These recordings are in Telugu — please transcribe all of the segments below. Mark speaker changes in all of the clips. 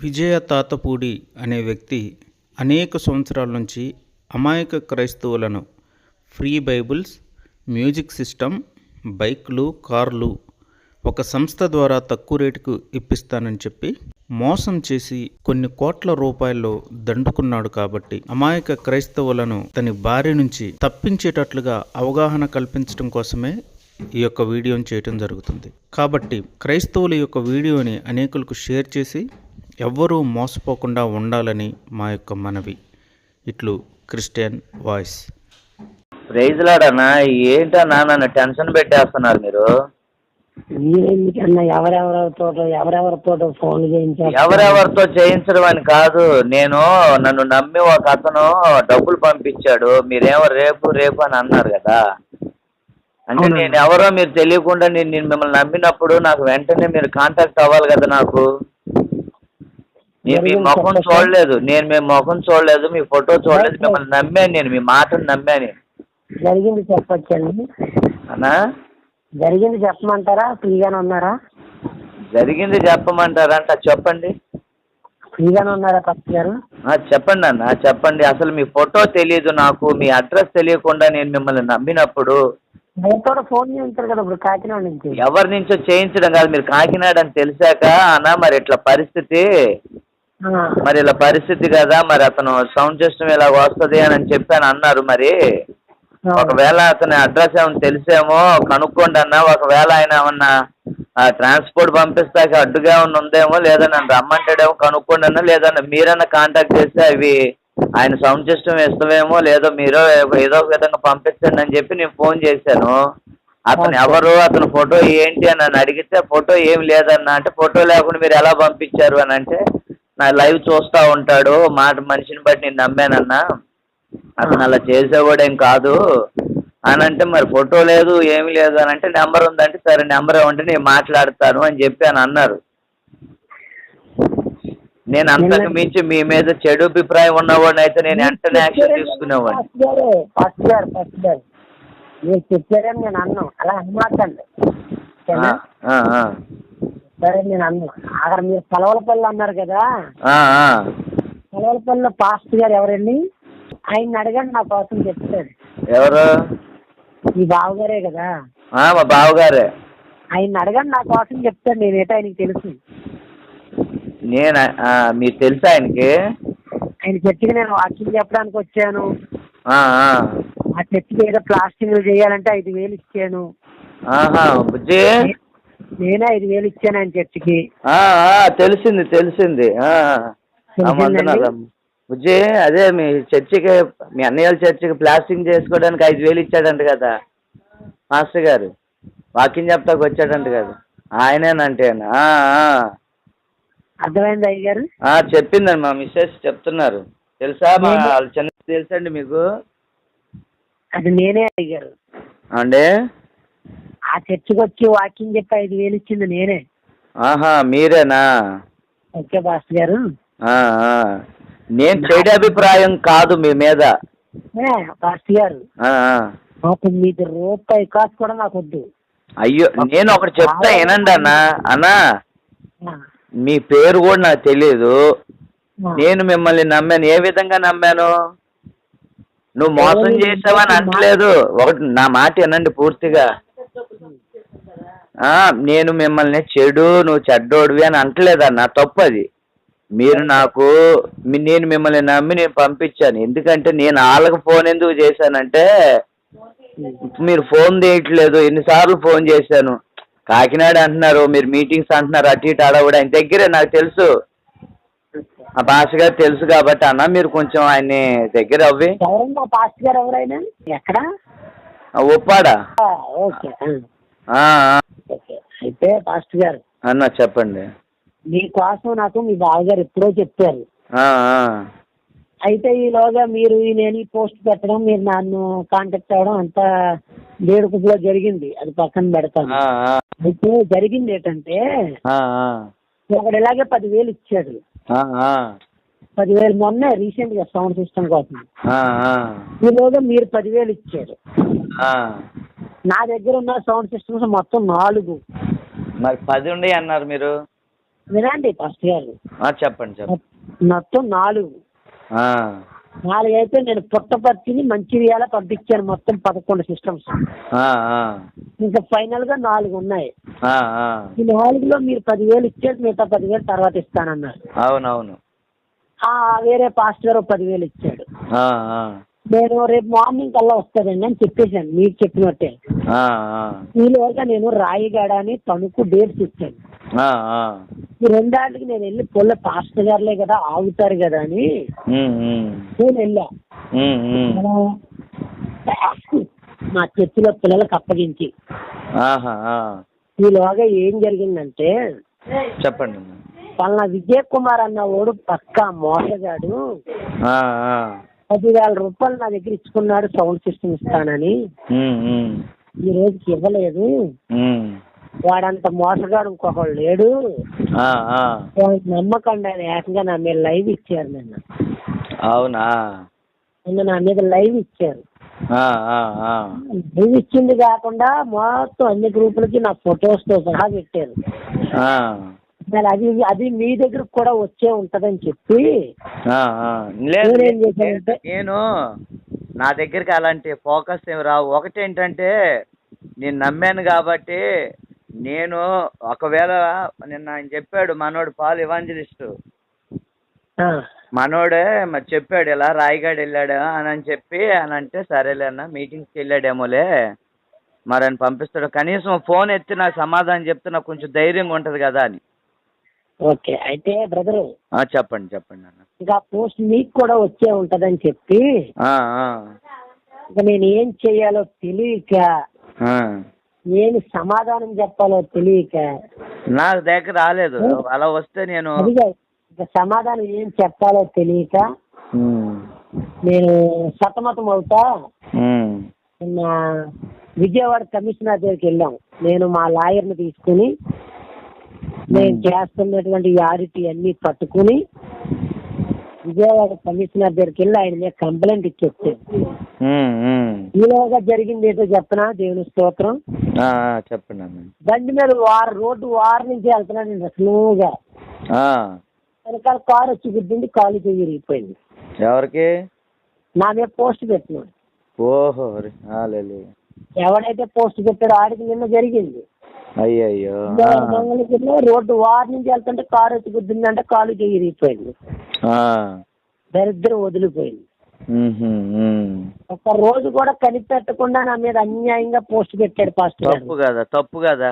Speaker 1: విజయ తాతపూడి అనే వ్యక్తి అనేక సంవత్సరాల నుంచి అమాయక క్రైస్తవులను ఫ్రీ బైబిల్స్ మ్యూజిక్ సిస్టమ్ బైక్లు కార్లు ఒక సంస్థ ద్వారా తక్కువ రేటుకు ఇప్పిస్తానని చెప్పి మోసం చేసి కొన్ని కోట్ల రూపాయల్లో దండుకున్నాడు కాబట్టి అమాయక క్రైస్తవులను తన భార్య నుంచి తప్పించేటట్లుగా అవగాహన కల్పించడం కోసమే ఈ యొక్క వీడియోని చేయటం జరుగుతుంది. కాబట్టి క్రైస్తవుల యొక్క వీడియోని అనేకులకు షేర్ చేసి ఎవ్వరూ మోసపోకుండా ఉండాలని మా యొక్క మనవి. ఇట్లు క్రిస్టియన్ వాయిస్.
Speaker 2: ప్రైజ్లాడన్నా ఏంటన్నా నన్ను టెన్షన్ పెట్టేస్తున్నారు మీరు?
Speaker 3: మీరెందుకన్నా ఎవరెవరితో ఎవరెవరితో ఫోన్ చేయించారు
Speaker 2: ఎవరెవరితో చేయించడం అని కాదు నేను నన్ను నమ్మి ఒక అతను డబ్బులు పంపించాడు మీరేమో రేపు రేపు అని అన్నారు కదా. అంటే. నేను ఎవరో మీరు తెలియకుండా నేను మిమ్మల్ని నమ్మినప్పుడు నాకు వెంటనే మీరు కాంటాక్ట్ అవ్వాలి కదా నాకు. నేను మీ ముఖం. చూడలేదు. నేను మీ ముఖం చూడలేదు మీ ఫోటో చూడలేదు మిమ్మల్ని నమ్మాను నేను మీ మాటను నమ్మాను.
Speaker 3: జరిగింది చెప్పొచ్చండి.
Speaker 2: అన్నా?
Speaker 3: జరిగింది చెప్పమంటారా? ఫ్రీగానే ఉన్నారా?
Speaker 2: జరిగింది చెప్పమంటారంట చెప్పండి.
Speaker 3: ఫ్రీగానే ఉన్నారా పత్తి గారు?
Speaker 2: చెప్పండి అన్న చెప్పండి. అసలు మీ ఫోటో తెలియదు నాకు మీ అడ్రస్ తెలియకుండా నేను మిమ్మల్ని నమ్మినప్పుడు
Speaker 3: ఫోన్ చేయించారు కదా ఇప్పుడు కాకినాడ నుంచి.
Speaker 2: ఎవరి నుంచో చేయించడం కాదు మీరు కాకినాడ అని తెలిసాక అన్న మరి ఇట్లా పరిస్థితి మరి ఇలా పరిస్థితి కదా మరి అతను సౌండ్ సిస్టమ్ ఇలా వస్తుంది అని చెప్పి అని అన్నారు మరి. ఒకవేళ అతని అడ్రస్ ఏమైనా తెలిసేమో కనుక్కోండి అన్న ఒకవేళ ఆయన ఏమన్నా ట్రాన్స్పోర్ట్ పంపిస్తాక అడ్డుగా ఏమన్నా ఉందేమో లేదా నన్ను రమ్మంటాడేమో కనుక్కోండి అన్న లేదన్నా మీరన్నా కాంటాక్ట్ చేస్తే అవి ఆయన సౌండ్ సిస్టమ్ ఇస్తామేమో లేదో మీరు ఏదో ఒక విధంగా పంపించండి అని చెప్పి నేను ఫోన్ చేశాను. అతను. ఎవరు అతని ఫోటో ఏంటి అని నన్ను అడిగితే ఫోటో ఏం లేదన్న అంటే ఫోటో లేకుండా మీరు ఎలా పంపించారు అని అంటే నా లైవ్ చూస్తూ ఉంటాడు. మాట మనిషిని బట్టి నేను నమ్మానన్నా. అతను అలా చేసేవాడేం కాదు. అని అంటే మరి ఫోటో లేదు ఏమీ లేదు అని అంటే నెంబర్ ఉందంటే సరే నెంబర్ ఇవ్వండి నేను మాట్లాడతాను అని చెప్పి అని అన్నారు. నేను అంతకు మించి మీ మీద చెడు అభిప్రాయం ఉన్నవాడిని అయితే నేను వెంటనే యాక్షన్ తీసుకునేవాడిని.
Speaker 3: మీరు చెప్పారని నేను అన్నాను అలా అనమాకండి. సరే నేను అన్నాను అక్కడ మీరు పలవలపల్లి అన్నారు కదా. పలవలపల్లిలో పాస్ట్ గారు ఎవరండి? ఆయన అడగండి నా కోసం చెప్తాడు.
Speaker 2: ఎవరు?
Speaker 3: మీ బావగారే కదా.
Speaker 2: మా బావగారే.
Speaker 3: ఆయన అడగండి నా కోసం చెప్తాడు. నేను ఏటో ఆయనకి తెలుసు?
Speaker 2: నేను మీకు తెలుసా ఆయనకి.
Speaker 3: ఆయన చర్చికి నేను వాకింగ్ చెప్పడానికి వచ్చాను.
Speaker 2: ఆ,
Speaker 3: చర్చికి ఏదో ప్లాస్టింగ్లు చేయాలంటే ఐదు వేలు ఇచ్చాను.
Speaker 2: ఆహా బుజ్జి.
Speaker 3: నేనే ఐదు వేలు ఇచ్చాను ఆయన చర్చికి.
Speaker 2: తెలిసింది తెలిసింది. బుజ్జి అదే మీ చర్చికి మీ అన్నయ్య చర్చికి ప్లాస్టింగ్ చేసుకోవడానికి ఐదు వేలు ఇచ్చాడంట కదా. మాస్టర్ గారు వాకింగ్ చెప్తాకు వచ్చాడంట కదా. ఆయనేనంటే.
Speaker 3: అర్థమైంది అయ్య గారు?
Speaker 2: ఆ, చెప్పిందండి మా మిస్సెస్ చెప్తున్నారు. తెలుసా మా చిన్న తెలుసండి మీకు?
Speaker 3: అది నేనే అయ్య గారు.
Speaker 2: అండి?
Speaker 3: ఆ చర్చికి వచ్చి వాకింగ్ చెప్పి ఐదు వేలు ఇచ్చింది నేనే.
Speaker 2: ఆహా మీరేనా?
Speaker 3: ఓకే బాస్ గారు.
Speaker 2: ఆ, ఆ. నేను చెడు అభిప్రాయం కాదు మీ మీద.
Speaker 3: ఏ, బాస్ గారు.
Speaker 2: ఆ, ఆ.
Speaker 3: నాకు మీది రూపాయి కాసు కూడా నాకు వద్దు.
Speaker 2: అయ్యో నేను ఒకటి చెప్తా వినండి అన్న. అన్నా
Speaker 3: ఆ,
Speaker 2: మీ పేరు కూడా నాకు తెలియదు
Speaker 3: ఆ.
Speaker 2: నేను మిమ్మల్ని నమ్మాను. ఏ విధంగా నమ్మాను? నువ్వు మోసం చేసావని అంటలేదు ఒకటి నా మాట వినండి పూర్తిగా. నేను మిమ్మల్ని చెడు నువ్వు చెడ్డోడివి అని అంటలేదన్న తప్పు అది మీరు నాకు నేను మిమ్మల్ని నమ్మి నేను పంపించాను. ఎందుకంటే నేను వాళ్ళకి ఫోన్ ఎందుకు చేశానంటే మీరు ఫోన్ తీయట్లేదు ఎన్నిసార్లు ఫోన్ చేశాను. కాకినాడ అంటున్నారు మీరు మీటింగ్స్ అంటున్నారు అటు ఇటు ఆడవడం ఆయన దగ్గరే నాకు తెలుసు. ఆ భాష గారు తెలుసు కాబట్టి అన్న మీరు కొంచెం ఆయన్ని దగ్గర అవ్వి.
Speaker 3: గారు ఎవరైనా? ఎక్కడ?
Speaker 2: ఆ.
Speaker 3: ఓకే అయితే పాస్ట్ గారు
Speaker 2: అన్న చెప్పండి
Speaker 3: మీకోసం నాకు మీ బావగారు ఎప్పుడో చెప్పారు. అయితే ఈలోగా మీరు నేను ఈ పోస్ట్ పెట్టడం మీరు నన్ను కాంటాక్ట్ అవ్వడం అంతా వేడుకలో జరిగింది అది పక్కన పెడతాను. అయితే జరిగింది ఏంటంటే. ఒకడు ఇలాగే పదివేలు ఇచ్చాడు. పదివేలు మొన్నే రీసెంట్గా సౌండ్ సిస్టమ్ కోసం. ఈలోగా మీరు పదివేలు ఇచ్చారు. నా దగ్గర ఉన్న సౌండ్ సిస్టమ్స్ మొత్తం నాలుగు.
Speaker 2: మరి పది ఉండి అన్నారు మీరు?
Speaker 3: వినండి ఫస్ట్ గారు.
Speaker 2: చెప్పండి చెప్పండి.
Speaker 3: మొత్తం నాలుగు. నాలుగు అయితే నేను పుట్టపర్తిని మంచిర్యాల పంపించాను మొత్తం పదకొండు సిస్టమ్స్ ఇంకా ఫైనల్గా నాలుగు ఉన్నాయి. ఈ నాలుగులో మీరు పదివేలు ఇచ్చేది మిగతా పదివేలు తర్వాత ఇస్తానన్నారు.
Speaker 2: అవునవును.
Speaker 3: ఆ వేరే పాస్టర్ పదివేలు ఇచ్చాడు. నేను రేపు మార్నింగ్ కల్లా వస్తానండి అని చెప్పేశాను మీకు చెప్పినట్టే. ఈలోగా నేను రాయిగాడ అని తణుకు డేట్స్ ఇచ్చాను. రెండాళ్ళకి నేను వెళ్ళి పొల్ల పాస్టర్ గారులే కదా ఆగుతారు కదా అని నేను వెళ్ళా. మా చర్చిలో పిల్లలకు అప్పగించి. ఈలోగా ఏం జరిగిందంటే
Speaker 2: చెప్పండి.
Speaker 3: పలానా విజయ్ కుమార్ అన్న వాడు పక్కా మోసగాడు. పదివేల రూపాయలు నా దగ్గర ఇచ్చుకున్నాడు సౌండ్ సిస్టమ్ ఇస్తానని. ఈ రోజుకి ఇవ్వలేదు. వాడంత మోసగాడు ఇంకొకడు లేడు. నమ్మకండి అని ఏకంగా నా మీద లైవ్ ఇచ్చారు నిన్న.
Speaker 2: అవునా?
Speaker 3: నిన్న నా మీద లైవ్ ఇచ్చారు. లైవ్ ఇచ్చింది కాకుండా మొత్తం అన్ని గ్రూపులకి నా ఫొటోస్తో సహా పెట్టారు. మరి అది అది మీ దగ్గరకు కూడా వచ్చే ఉంటదని చెప్పి నేనేం
Speaker 2: నేను-
Speaker 3: చేశానంటే-
Speaker 2: నేను నా దగ్గరికి అలాంటి ఫోకస్ ఏమి రావు. ఒకటి ఏంటంటే నేను నమ్మాను కాబట్టి నేను ఒకవేళ నిన్న ఆయన చెప్పాడు మనోడు పాల్ ఇవాంజలిస్టు. మనోడే మరి చెప్పాడు ఇలా రాయిగాడు వెళ్ళాడు? అని అని చెప్పి అని అంటే సరేలే అన్న మీటింగ్స్కి వెళ్ళాడేమోలే. మరి అని పంపిస్తాడు. కనీసం ఫోన్ ఎత్తి నాకు సమాధానం చెప్తే నాకు కొంచెం ధైర్యంగా ఉంటుంది కదా అని.
Speaker 3: ఓకే అయితే బ్రదరు.
Speaker 2: చెప్పండి చెప్పండి అన్న.
Speaker 3: ఇంకా పోస్ట్ మీకు కూడా వచ్చే ఉంటదని చెప్పి ఇంకా నేను ఏం చేయాలో తెలియక. నేను సమాధానం చెప్పాలో తెలియక
Speaker 2: నా దగ్గర రాలేదు. అలా వస్తే నేను
Speaker 3: సమాధానం ఏం చెప్పాలో తెలియక నేను సతమతం అవుతా. నిన్న విజయవాడ కమిషనర్ దగ్గరికి వెళ్ళాం. నేను మా లాయర్ని తీసుకుని నేను చేస్తున్నటువంటి యారిటీ అన్ని పట్టుకుని విజయవాడ కమిషనర్ దగ్గరికి వెళ్ళి ఆయన మీద కంప్లైంట్ ఇచ్చేస్తాను. ఈలోగా జరిగింది ఏదో చెప్పనా? దేవుని స్తోత్రం.
Speaker 2: చెప్పండి
Speaker 3: బండి మీద వారు రోడ్డు వారు నుంచి వెళ్తున్నాను నేను స్లోగా. వెనకాల కారు వచ్చి గుద్దింది కాలు చెయ్యి విరిగిపోయింది.
Speaker 2: ఎవరికి?
Speaker 3: నా మీద పోస్ట్ పెట్టినాడు.
Speaker 2: ఓహో.
Speaker 3: ఎవడైతే పోస్ట్ పెట్టాడో ఆడికి నిన్న జరిగింది.
Speaker 2: అయ్యయ్యో. ఆ,
Speaker 3: మంగళగిరిలో రోడ్డు వారి నుంచి వెళ్తుంటే కారు వచ్చి గుద్దిందంటే కాలు
Speaker 2: ఆ.
Speaker 3: దరిద్రం వదిలిపోయింది. ఒక రోజు కూడా కనిపెట్టకుండా నా మీద అన్యాయంగా పోస్ట్ పెట్టాడు పాస్టర్
Speaker 2: తప్పు కదా తప్పు కదా.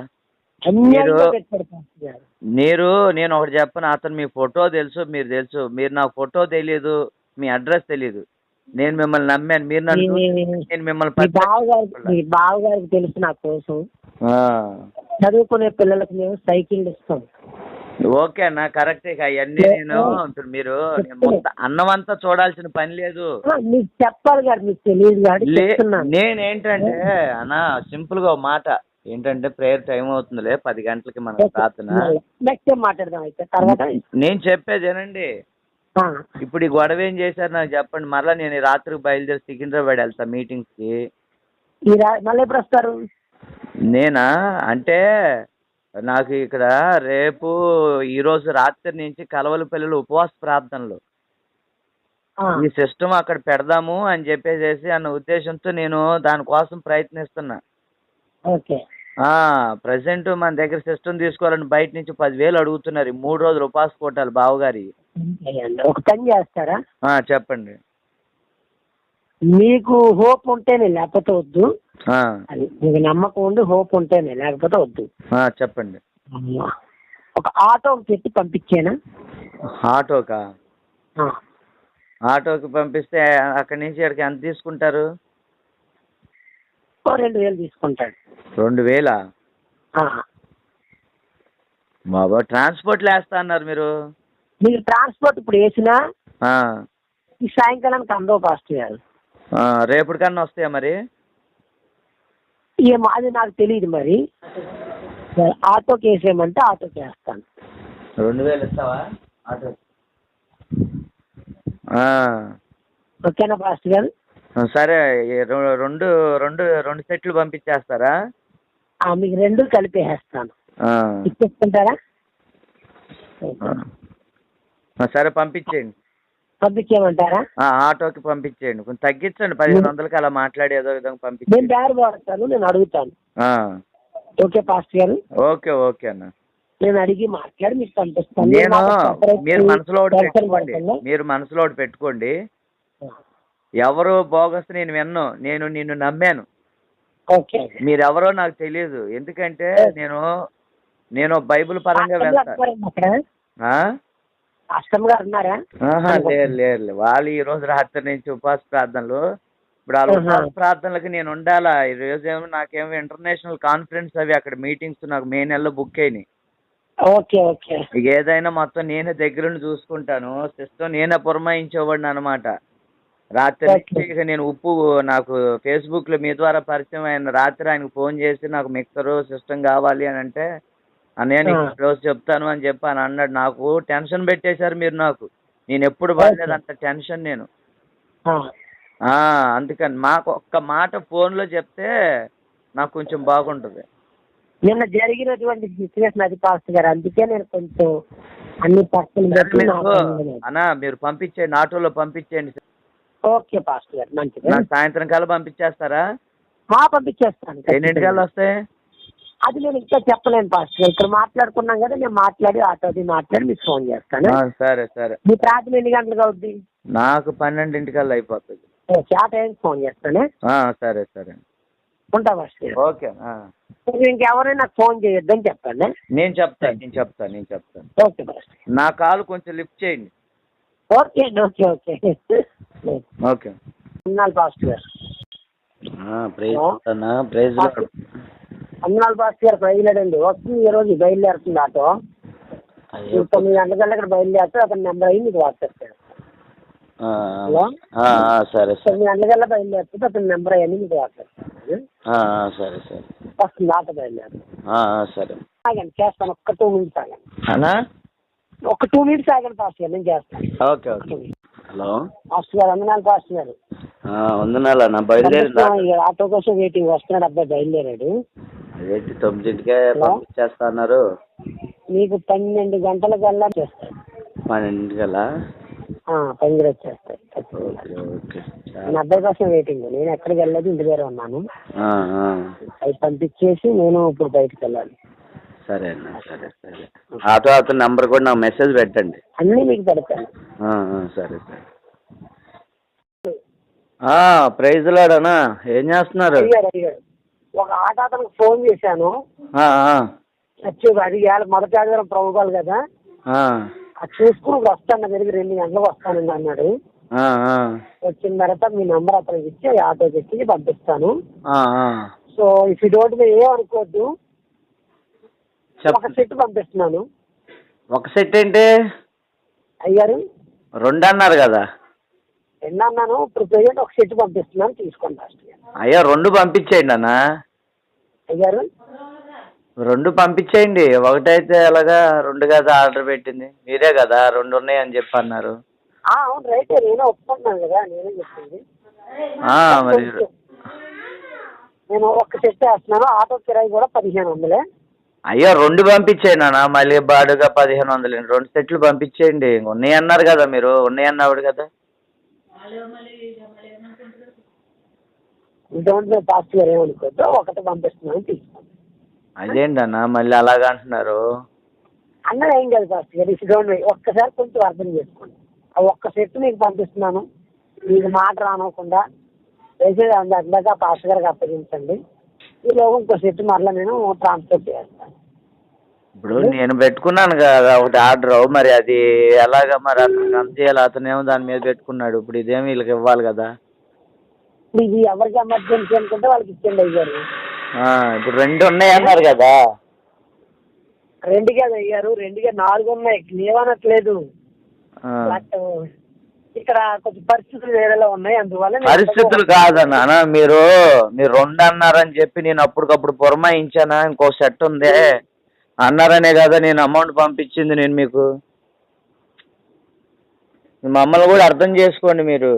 Speaker 2: మీరు- నేను ఒకటి చెప్పను అతను మీ ఫోటో తెలుసు మీరు తెలుసు. మీరు నాకు ఫోటో తెలియదు మీ అడ్రస్ తెలియదు నేను మిమ్మల్ని నమ్మాను. మీరు నన్ను నేను మిమ్మల్ని.
Speaker 3: బావగారికి బావగారికి తెలుసు నా కోసం. చదువుకునే పిల్లలకు మేము సైకిల్ ఇస్తాం.
Speaker 2: ఓకే అన్న కరెక్టే అవన్నీ నేను ఇప్పుడు మీరు నేను అన్నం అంతా చూడాల్సిన పని లేదు.
Speaker 3: మీకు చెప్పాలి గారు మీకు తెలియదు చెప్తున్నాను.
Speaker 2: నేనేంటంటే అన్న సింపుల్గా మాట. ఏంటంటే ప్రేయర్ టైం అవుతుందిలే పది గంటలకి మన ప్రార్థన.
Speaker 3: నెక్స్ట్ టైం మాట్లాడదాం అయితే.
Speaker 2: నేను చెప్పేది ఏనండి
Speaker 3: ఆ,
Speaker 2: ఇప్పుడు ఈ గొడవ ఏం చేశారు నాకు చెప్పండి. మరలా నేను ఈ రాత్రికి బయలుదేరి సికింద్రాబాద్ వెళ్తా మీటింగ్స్కి.
Speaker 3: ఈ రా- మళ్ళీ ఎప్పుడు వస్తారు?
Speaker 2: నేనా? అంటే నాకు ఇక్కడ రేపు ఈ రోజు రాత్రి నుంచి కలవల పిల్లలు ఉపవాస ప్రార్థనలు.
Speaker 3: ఆ,
Speaker 2: ఈ సిస్టమ్ అక్కడ పెడదాము అని చెప్పేసి అన్న ఉద్దేశంతో నేను దానికోసం ప్రయత్నిస్తున్నా.
Speaker 3: ఓకే.
Speaker 2: ప్రజెంట్ మన దగ్గర సిస్టమ్ తీసుకోవాలని బయట నుంచి పదివేలు అడుగుతున్నారు. ఈ మూడు రోజులు ఉపాస కోటాలు బావగారి.
Speaker 3: ఒక పని చేస్తారా?
Speaker 2: చెప్పండి.
Speaker 3: మీకు హోప్ ఉంటేనే లేకపోతే వద్దు. మీకు నమ్మకం ఉండి హోప్ ఉంటేనే లేకపోతే వద్దు.
Speaker 2: చెప్పండి.
Speaker 3: ఒక ఆటో పెట్టి పంపించేనా?
Speaker 2: ఆటోకా. ఆటోకి పంపిస్తే అక్కడి నుంచి ఇక్కడికి ఎంత తీసుకుంటారు?
Speaker 3: రెండు వేలు తీసుకుంటాడు.
Speaker 2: రెండు వేలా. బాబా ట్రాన్స్పోర్ట్లో వేస్తా అన్నారు మీరు.
Speaker 3: మీకు ట్రాన్స్పోర్ట్ ఇప్పుడు వేసినా ఈ సాయంకాలానికి అందరూ పాస్ట్ గారు
Speaker 2: ఆ, రేపటికన్నా వస్తాయా మరి?
Speaker 3: ఏమో అది నాకు తెలియదు మరి. ఆటోకి వేసేయమంటే ఆటోకి వేస్తాను
Speaker 2: రెండు వేలు ఇస్తావా? ఆటో.
Speaker 3: ఓకేనా పాస్ట్ గారు?
Speaker 2: సరే రెండు రెండు రెండు సెట్లు పంపించేస్తారా?
Speaker 3: మీకు రెండు కలిపేసేస్తాను. ఇచ్చేసుకుంటారా?
Speaker 2: సరే పంపించేయండి.
Speaker 3: పంపించేయమంటారా?
Speaker 2: ఆటోకి పంపించేయండి. కొంచెం తగ్గించండి. పదిహేను వందలకి అలా మాట్లాడి ఏదో విధంగా
Speaker 3: నేను
Speaker 2: పంపించండి
Speaker 3: దారి నేను అడుగుతాను. ఓకే పాస్టర్ గారు?
Speaker 2: ఓకే ఓకే అన్న.
Speaker 3: నేను అడిగి మాట్లాడి మీకు పంపిస్తాను.
Speaker 2: నేను మీరు మనసులో ఒకటి పెట్టుకోండి? మీరు మనసులో ఒకటి పెట్టుకోండి. ఎవరు బోగస్ నేను విన్ను. నేను నిన్ను నమ్మాను.
Speaker 3: ఓకే.
Speaker 2: మీరెవరో నాకు తెలియదు. ఎందుకంటే నేను నేను బైబిల్ పరంగా
Speaker 3: పాస్టర్ ఉన్నారా గారు ఉన్నారా?
Speaker 2: లేదు లేదు లేదు. వాళ్ళు ఈ రోజు రాత్రి నుంచి ఉపవాస ప్రార్థనలు. ఇప్పుడు వాళ్ళ. ఉపవాస ప్రార్థనలకి నేను ఉండాలా? ఈ రోజు ఏమో నాకేమో ఇంటర్నేషనల్ కాన్ఫరెన్స్ అవి అక్కడ మీటింగ్స్ నాకు మే నెలలో బుక్ అయినాయి.
Speaker 3: Okay okay.
Speaker 2: ఏదైనా మొత్తం నేనే దగ్గరుండి చూసుకుంటాను. సిస్టమ్ నేనే పురమాయించేవాడిని అనమాట రాత్రి ఇక నేను ఉప్పు నాకు ఫేస్బుక్లో మీ ద్వారా పరిచయం అయిన రాత్రి ఆయనకు ఫోన్ చేసి నాకు మిక్సర్ సిస్టమ్ కావాలి అని అంటే అన్నయ్య నీకు రోజు చెప్తాను అని చెప్పి అని అన్నాడు. నాకు టెన్షన్ పెట్టేశారు మీరు నాకు. నేను ఎప్పుడు పడలేదు అంత టెన్షన్ నేను. అందుకని మాకు ఒక్క మాట ఫోన్లో చెప్తే నాకు కొంచెం బాగుంటుంది.
Speaker 3: నిన్న జరిగినటువంటి సిచ్యువేషన్ అది పాస్టర్ గారు. అందుకే నేను కొంచెం అన్ని
Speaker 2: అన్నా మీరు పంపించేయండి. ఆటోలో పంపించేయండి.
Speaker 3: ఓకే పాస్టర్ గారు. మంచిది.
Speaker 2: సాయంత్రం కల్లా పంపించేస్తారా?
Speaker 3: పంపించేస్తాను.
Speaker 2: ఎన్నింటికల్లా వస్తాయి?
Speaker 3: అది నేను ఇంకా చెప్పలేను పాస్టర్. గారు ఇక్కడ మాట్లాడుకున్నాం కదా నేను మాట్లాడి ఆటోది మాట్లాడి మీకు ఫోన్ చేస్తాను.
Speaker 2: ఆ, సరే సరే.
Speaker 3: మీ ప్రార్థన ఎన్ని గంటలకు అవుద్ది?
Speaker 2: నాకు పన్నెండింటికల్లా అయిపోతుంది.
Speaker 3: ఆ టైంకి ఫోన్ చేస్తాను.
Speaker 2: ఆ, సరే సరే.
Speaker 3: ఉంటా పాస్టర్.
Speaker 2: ఓకే
Speaker 3: ఇంకెవరైనా నాకు ఫోన్ చేయొద్దని చెప్పండి.
Speaker 2: నేను చెప్తాను నేను చెప్తాను నేను చెప్తాను.
Speaker 3: Okay pastor.
Speaker 2: నా కాలు కొంచెం లిఫ్ట్ చేయండి.
Speaker 3: ఓకే అండి ఓకే ఓకే.
Speaker 2: ఓకే.
Speaker 3: అన్నాలు పాస్టర్. గారు
Speaker 2: ప్రైజ్ ప్రైజ్
Speaker 3: అన్నాలు పాస్టర్ గారు బయలుదేరండి. వస్తుంది ఈ రోజు బయలుదేరుతుంది ఆటో. మీరు తొమ్మిది గంటల ఇక్కడ బయలుదేరితే అతని నెంబర్ అయ్యి మీకు వాట్సాప్ చేస్తాను హలో?
Speaker 2: సరే
Speaker 3: తొమ్మిది గంటల బయలుదేరితే అతని నెంబర్ అయ్యి మీకు వాట్సాప్ చేస్తాను
Speaker 2: సరే సరే.
Speaker 3: వస్తుంది ఆటో బయలుదేరు
Speaker 2: సరే.
Speaker 3: ఆగండి చేస్తాను ఒక్క టూ మినిట్స్ ఆగండి.
Speaker 2: అన్నా?
Speaker 3: ఒక టూ మినిట్స్ ఆగండి పాస్టర్ గారు నేను చేస్తాను.
Speaker 2: Okay okay. హలో?
Speaker 3: పాస్టర్ గారు అందనాలు పాస్టర్ గారు.
Speaker 2: వందనాలన్నా బయలుదేరిందా
Speaker 3: ఇక ఆటో కోసం వెయిటింగ్ వస్తున్నాడు అబ్బాయి బయలుదేరాడు.
Speaker 2: ఏంటి తొమ్మిదింటికే? పంపించేస్తా అన్నారు
Speaker 3: మీకు పన్నెండు గంటలకల్లా చేస్తాడు
Speaker 2: పన్నెండింటికల్లా
Speaker 3: ఆ, పన్నెండు వచ్చేస్తాయి.
Speaker 2: ఓకే
Speaker 3: నా అబ్బాయి కోసం వెయిటింగ్ నేను ఎక్కడికి వెళ్ళలేదు ఇంటి దగ్గర ఉన్నాను.
Speaker 2: ఆ, ఆ.
Speaker 3: అవి పంపించేసి నేను ఇప్పుడు బయటికి వెళ్ళాలి.
Speaker 2: సరే అన్న సరే సరే. ఆటో అతని నంబర్ కూడా నాకు మెసేజ్ పెట్టండి.
Speaker 3: అన్నీ మీకు పెడతాను.
Speaker 2: ఆ, ఆ, సరే సరే. ప్రైజ్ లాడనా ఏం చేస్తున్నారు?
Speaker 3: ఒక ఆట అతనికి ఫోన్ చేశాను. అది ఇవాళ మొదటి ఆదివారం ప్రభుత్వాలు కదా. అది చూసుకుని వస్తాను దగ్గర రెండు గంటలకు వస్తానండి అన్నాడు. వచ్చిన తర్వాత మీ నంబర్ అతనికి ఇచ్చి ఆ ఆటోకి ఎక్కి పంపిస్తాను. సో ఇఫ్ ఈ డోంట్ ఏం అనుకోవద్దు ఒక సెట్ పంపిస్తున్నాను.
Speaker 2: ఒక సెట్ ఏంటి?
Speaker 3: అయ్యారు
Speaker 2: రెండు అన్నారు కదా.
Speaker 3: ఎన్నన్నాను ఇప్పుడు ప్రజెంట్ ఒక సెట్ పంపిస్తున్నాను తీసుకోండి లాస్ట్
Speaker 2: అయ్యా రెండు పంపించేయండి అన్న.
Speaker 3: అయ్యారు?
Speaker 2: రెండు పంపించేయండి. ఒకటైతే ఎలాగా రెండు కదా ఆర్డర్ పెట్టింది. మీరే కదా రెండు ఉన్నాయని చెప్పి అన్నారు
Speaker 3: అవును రైట్. నేనే ఒప్పుకుంటున్నాను కదా నేనే చెప్పింది.
Speaker 2: మరి
Speaker 3: నేను ఒక్క సెట్ వేస్తున్నాను ఆటో కిరాయి కూడా పదిహేను వందలే.
Speaker 2: అయ్యో రెండు పంపించేయండి అన్న. మళ్ళీ బాడుగా పదిహేను వందలు. రెండు సెట్లు పంపించేయండి. ఉన్నాయి అన్నారు కదా మీరు ఉన్నాయి అన్నాడు కదా.
Speaker 3: డోంట్ నో పాస్ట్ గారు ఏమనుకోవద్దు ఒకటి పంపిస్తున్నాను తీసుకోండి
Speaker 2: అదేంటి అన్న మళ్ళీ అలాగ అంటున్నారు.
Speaker 3: అన్నది ఏం కాదు పాస్ట్ గారు డోంట్ ఒక్కసారి కొంచెం అర్థం చేసుకోండి. ఆ ఒక్క సెట్ మీకు పంపిస్తున్నాను. మీకు మాట రానకుండా అంద- అందాక పాస్ట్ గారికి అప్పగించండి. ఈలోగా ఇంకో సెట్ మరలా నేను ట్రాన్స్పోర్ట్ చేస్తాను.
Speaker 2: ఇప్పుడు నేను పెట్టుకున్నాను కదా ఒకటి ఆర్డర్. మరి అది ఎలాగ మరి అతను అంత చేయాలి? అతను ఏమో దాని మీద పెట్టుకున్నాడు. ఇప్పుడు ఇదేమి వీళ్ళకి ఇవ్వాలి కదా?
Speaker 3: ఇప్పుడు ఇది ఎవరికి ఎమర్జెన్సీ అనుకుంటే వాళ్ళకి ఇచ్చేయండి అయ్యారు
Speaker 2: ఇప్పుడు రెండు ఉన్నాయి అన్నారు కదా?
Speaker 3: రెండుగా అయ్యారు రెండుగా నాలుగు ఉన్నాయి. బట్ ఇక్కడ కొంచెం పరిస్థితులు వేరేలా ఉన్నాయి. అందువల్ల
Speaker 2: పరిస్థితులు కాదన్న. మీరు మీరు రెండు అన్నారని చెప్పి నేను అప్పటికప్పుడు పురమాయించానా? ఇంకో సెట్ ఉంది. అన్నారనే కదా నేను అమౌంట్ పంపించింది నేను మీకు. మమ్మల్ని కూడా అర్థం చేసుకోండి మీరు.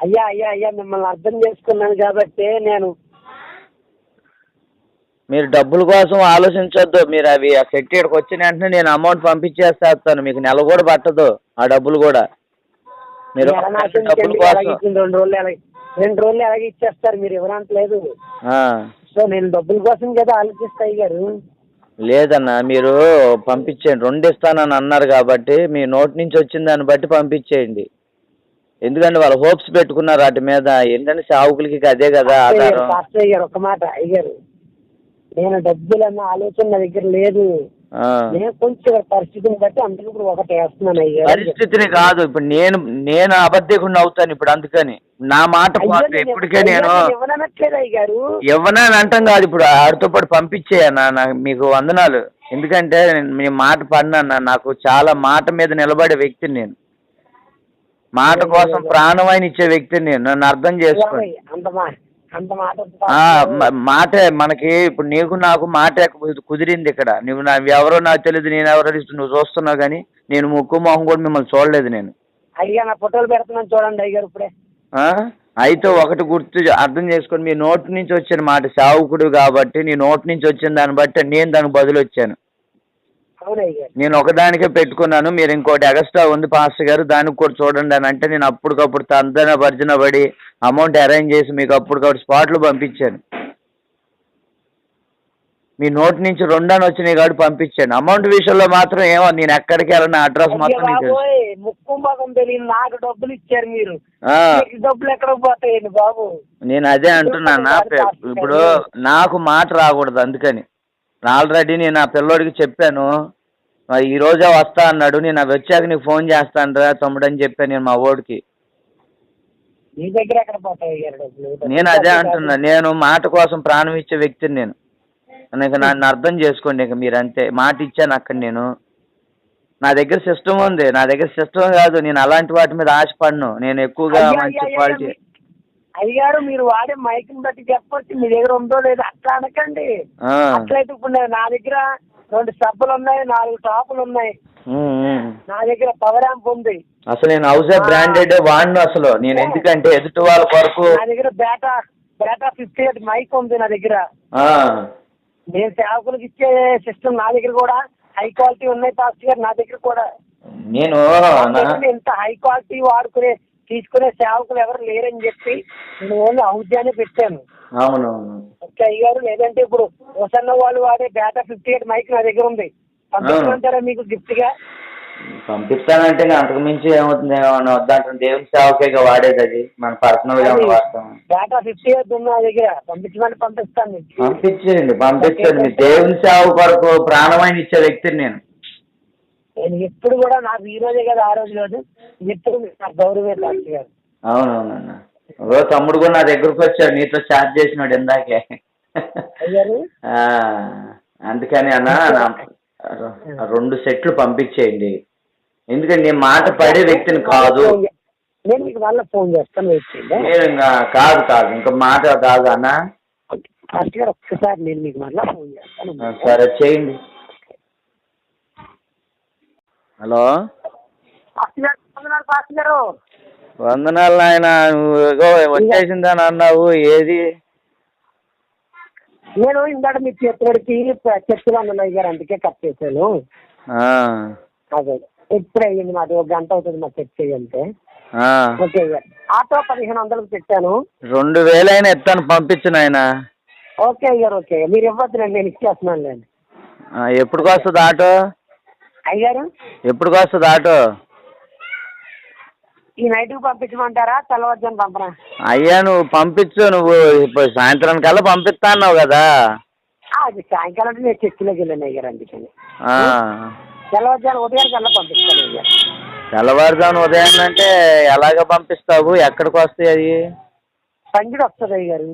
Speaker 3: అయ్యా అయ్యా అయ్యా మిమ్మల్ని అర్థం చేసుకున్నాను కాబట్టి నేను
Speaker 2: మీరు డబ్బుల కోసం ఆలోచించొద్దు. మీరు అవి ఆ సెట్ ఇక్కడికి వచ్చిన వెంటనే నేను అమౌంట్ పంపించేస్తాను. మీకు నెల కూడా పట్టదు ఆ డబ్బులు కూడా. మీరు డబ్బుల కోసం
Speaker 3: రెండు రోజులు ఎలాగ రెండు రోజులు ఎలాగ ఇచ్చేస్తారు? మీరు ఇవ్వనంటలేదు
Speaker 2: ఆ,
Speaker 3: సో నేను డబ్బుల కోసం కదా ఆలోచిస్తాయి గారు
Speaker 2: లేదన్నా మీరు పంపించేయండి. రెండు ఇస్తానని అన్నారు కాబట్టి మీ నోటి నుంచి వచ్చిన దాన్ని బట్టి పంపించేయండి. ఎందుకంటే వాళ్ళు హోప్స్ పెట్టుకున్నారు వాటి మీద. ఏంటంటే సావుకులకి అదే కదా ఆధారం.
Speaker 3: ఒక మాట అయ్యారు. నేను డబ్బులు అన్న ఆలోచన నా దగ్గర లేదు. నేను కొంచెం పరిస్థితిని బట్టి అందుకు ఇప్పుడు ఒకటి వేస్తున్నాను
Speaker 2: పరిస్థితిని కాదు ఇప్పుడు నేను నేను అబద్ధకుండా అవుతాను ఇప్పుడు అందుకని. నా మాట
Speaker 3: అయ్యో,
Speaker 2: పాటు
Speaker 3: నేను ఇవ్వనట్లేదు అయ్యారు
Speaker 2: ఇవ్వనని అంటాం కాదు ఇప్పుడు ఆడితో పాటు పంపించేయన్నా నాకు మీకు వందనాలు. ఎందుకంటే మీ మాట పడినా నాకు చాలా మాట మీద నిలబడే వ్యక్తిని నేను. మాట కోసం ప్రాణమైన ఇచ్చే వ్యక్తిని నేను. నన్ను అర్థం చేసుకోండి.
Speaker 3: మాట
Speaker 2: ఆ, మ- మాటే మనకి ఇప్పుడు నీకు నాకు మాట కుదిరింది ఇక్కడ. నువ్వు నా ఎవరో నాకు తెలియదు నేను ఎవరో నువ్వు చూస్తున్నావు కానీ నేను ముక్కు మొహం కూడా మిమ్మల్ని చూడలేదు నేను.
Speaker 3: అయ్యా నా ఫోటోలు పెడుతున్నాను చూడండి అయ్యారు ఇప్పుడే?
Speaker 2: అయితే ఒకటి గుర్తు అర్థం చేసుకొని మీ నోటి నుంచి వచ్చిన మాట సావుకుడు కాబట్టి నీ నోటి నుంచి వచ్చిన దాన్ని బట్టి నేను దానికి బదులు వచ్చాను నేను ఒకదానికే పెట్టుకున్నాను. మీరు ఇంకోటి ఎక్స్ట్రా ఉంది పాస్టర్ గారు. దానికి కూడా చూడండి అని అంటే నేను అప్పటికప్పుడు తందన భర్జన పడి అమౌంట్ అరేంజ్ చేసి మీకు అప్పటికప్పుడు స్పాట్లు పంపించాను. మీ నోటి నుంచి రెండని వచ్చినాయి కాబట్టి పంపించాను. అమౌంట్ విషయంలో మాత్రం ఏమో నేను ఎక్కడికి వెళ్ళిన. అడ్రస్
Speaker 3: అయ్య
Speaker 2: మొత్తం నీకు తెలుసు.
Speaker 3: బాబోయ్ ముక్కు మొఖం తెలియదు నాకు డబ్బులు ఇచ్చారు మీరు. డబ్బులు ఎక్కడ పోతాయండి బాబు?
Speaker 2: నేను అదే అంటున్నాను. ఇప్పుడు నాకు మాట రాకూడదు అందుకని. ఆల్రెడీ నేను ఆ పిల్లోడికి చెప్పాను ఈ రోజే వస్తా అన్నాడు నేను అవి వచ్చాక నీకు ఫోన్ చేస్తాను రా తమ్ముడు అని చెప్పాను నేను మా ఓడికి
Speaker 3: మీ దగ్గర ఎక్కడ పోతాయి అయ్యారు డబ్బులు
Speaker 2: నేను అదే అంటున్నా నేను మాట కోసం ప్రాణం ఇచ్చే వ్యక్తిని నేను. ఇక నన్ను అర్థం చేసుకోండి ఇక మీరు అంతే. మాట ఇచ్చాను అక్కడ నేను. నా దగ్గర సిస్టమ్ ఉంది. నా దగ్గర సిస్టమ్ కాదు. నేను అలాంటి వాటి మీద ఆశపడను. నేను ఎక్కువగా మంచి క్వాలిటీ
Speaker 3: అయ్యారు మీరు వాడే మైక్ని బట్టి చెప్పొచ్చు మీ దగ్గర ఉందో లేదో అట్లా అనకండి. అట్లయితే ఇప్పుడు నా దగ్గర రెండు సబ్బులు ఉన్నాయి నాలుగు టాపులు ఉన్నాయి. నా దగ్గర పవర్ యాంప్ ఉంది.
Speaker 2: అసలు నేను హౌసే బ్రాండెడ్ వాడిను అసలు. నేను ఎందుకంటే ఎదుటి వాళ్ళ కొరకు
Speaker 3: నా దగ్గర beta beta fifty eight mic ఉంది నా దగ్గర. నేను సేవకులకు ఇచ్చే సిస్టమ్ నా దగ్గర కూడా హై క్వాలిటీ ఉన్నాయి పాస్టర్ గారు నా దగ్గర కూడా.
Speaker 2: నేను
Speaker 3: నా
Speaker 2: నా-
Speaker 3: ఇంత హై క్వాలిటీ వాడుకునే తీసుకునే సేవకులు ఎవరు లేరని చెప్పి నేను ఓన్లీ ఔద్యాన్ని పెట్టాను.
Speaker 2: అవునవును.
Speaker 3: అయ్యారు లేదంటే ఇప్పుడు వసన్న వాళ్ళు వాడే బేటా ఫిఫ్టీ ఎయిట్ మైక్ నా దగ్గర ఉంది. పంపించమంటారా మీకు గిఫ్ట్గా
Speaker 2: పంపిస్తానంటే అంతకు మించి ఏమవుతుంది? వద్దంటే దేవుని సేవకేగా వాడేది అది. మన పర్సనల్గా
Speaker 3: బేటా ఫిఫ్టీ ఎయిట్ ఉంది నా దగ్గర. పంపించమని పంపిస్తాను మీకు.
Speaker 2: పంపించండి దేవుని సేవ కొరకు ప్రాణమైన ఇచ్చే వ్యక్తిని నేను.
Speaker 3: నేను ఎప్పుడు కూడా నాకు ఈ రోజే కదా ఆ రోజు కాదు ఎప్పుడు నాకు గౌరవమే పాస్టర్ గారు.
Speaker 2: అవునవునన్న. ఓ తమ్ముడు కూడా నా దగ్గరకు వచ్చాడు నీతో చార్జ్ చేసినాడు ఇందాకే.
Speaker 3: అయ్యారు?
Speaker 2: ఆ, అందుకని అన్న నా రెండు సెట్లు పంపించేయండి. ఎందుకంటే నేను మాట పడే వ్యక్తిని కాదు.
Speaker 3: నేను మీకు మళ్ళీ ఫోన్ చేస్తాను వెయిట్ చేయండి.
Speaker 2: నేను ఇంకా కాదు కాదు. ఇంకా మాట కాదు అన్న.
Speaker 3: ఫస్ట్ గారు ఒక్కసారి నేను మీకు మళ్ళీ ఫోన్ చేస్తాను.
Speaker 2: ఆ, సరే చేయండి. హలో?
Speaker 3: వందనాలు
Speaker 2: నాయన నువ్వు వచ్చేసిందని అన్నావు ఏది?
Speaker 3: నేను ఇందాక మీ చేతుడికి చర్చలు అన్నయ్య గారు అందుకే కట్ చేశాను. అదే ఇప్పుడు అయ్యింది మాది? ఒక గంట అవుతుంది మా చర్చ అంటే
Speaker 2: ఆ.
Speaker 3: ఓకే ఆటో పదిహేను వందలకు పెట్టాను.
Speaker 2: రెండు వేలైనా ఎత్తాను పంపించు నాయన.
Speaker 3: ఓకే అయ్యారు ఓకే. మీరు ఇవ్వద్దులేండి నేను ఇచ్చేస్తున్నాను లేండి
Speaker 2: ఆ, ఎప్పటికి వస్తుంది ఆటో?
Speaker 3: అయ్యారు
Speaker 2: ఎప్పటికి వస్తుంది ఆటో?
Speaker 3: ఈ నైట్కి పంపించమంటారా? తెల్లవారుజాము పంపరా
Speaker 2: అయ్యా నువ్వు పంపించు. నువ్వు ఇప్పుడు సాయంత్రం కల్లా పంపిస్తా అన్నావు కదా.
Speaker 3: అది సాయంకాలం అంటే నేను చర్చిలోకి వెళ్ళాను అయ్యారు అందుకని.
Speaker 2: ఆ.
Speaker 3: తెల్లవారుజాము ఉదయానికి వెళ్ళి పంపిస్తాను అయ్యారు
Speaker 2: తెల్లవారుజామున ఉదయం అంటే ఎలాగ పంపిస్తావు? ఎక్కడికి వస్తాయి అది
Speaker 3: సంగీత వస్తుంది అయ్యారు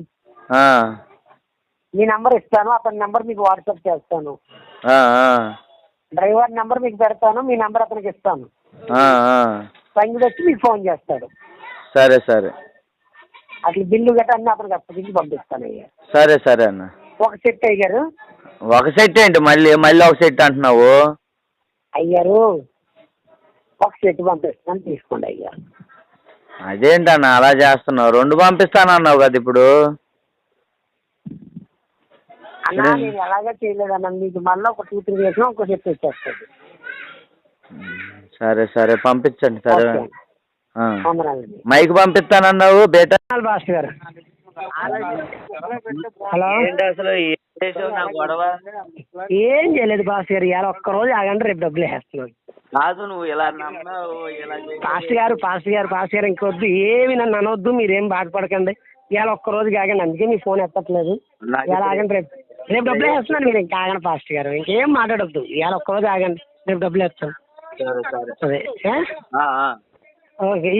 Speaker 3: మీ నెంబర్ ఇస్తాను. అతని నెంబర్ మీకు వాట్సాప్ చేస్తాను. డ్రైవర్ నెంబర్ మీకు పెడతాను మీ నెంబర్ అతనికి ఇస్తాను. సంగీత వచ్చి మీకు ఫోన్ చేస్తాడు.
Speaker 2: సరే సరే.
Speaker 3: అట్లా బిల్లు గట్రా అన్ని అతనికి అప్పగించి పంపిస్తాను అయ్యారు
Speaker 2: సరే సరే అన్న.
Speaker 3: ఒక సెట్ అయ్యారు?
Speaker 2: ఒక సెట్ ఏంటి మళ్ళీ మళ్ళీ ఒక సెట్ అంటున్నావు?
Speaker 3: అయ్యారు? ఒక సెట్ పంపిస్తాను తీసుకోండి అయ్యారు
Speaker 2: అదేంటన్న అలా చేస్తున్నావు? రెండు పంపిస్తానన్నావు కదా ఇప్పుడు.
Speaker 3: అన్నా నేను ఎలాగే చేయలేదన్నా మీకు మళ్ళీ ఒక టూ త్రీ డేస్ ఇంకో చెప్పి వచ్చేస్తుంది.
Speaker 2: సరే సరే. పంపించండి సరే. ఆ.
Speaker 3: వందనాలండి
Speaker 2: మైక్ పంపిస్తానన్నావు బేటా?
Speaker 3: భాస్కర్ గారు. హలో?
Speaker 2: ఏంటి అసలు ఏం చేసావు? నా గొడవ?
Speaker 3: ఏం చేయలేదు భాస్కర్. గారు ఇవాళ ఒక్క రోజు ఆగండి రేపు డబ్బులు వేస్తున్నాను.
Speaker 2: కాదు నువ్వు ఇలా నమ్మావు ఇలా
Speaker 3: పాస్ట్ గారు పాస్ట్ గారు పాస్ట్ గారు ఇంకొద్దు. ఏమి నన్ను అనవద్దు మీరేం బాధపడకండి. ఇవాళ ఒక్క రోజు ఆగండి అందుకే మీ ఫోన్ ఎత్తట్లేదు.
Speaker 2: నాకు
Speaker 3: ఇవాళ ఆగండి రేపు. రేపు డబ్బులు వేస్తున్నాను మీరు ఇంకా ఆగండి పాస్ట్ గారు. ఇంకేం మాట్లాడొద్దు. ఇవాళ ఒక్క రోజు ఆగండి. రేపు డబ్బులు వేస్తాను అదే. ఓకే ఇది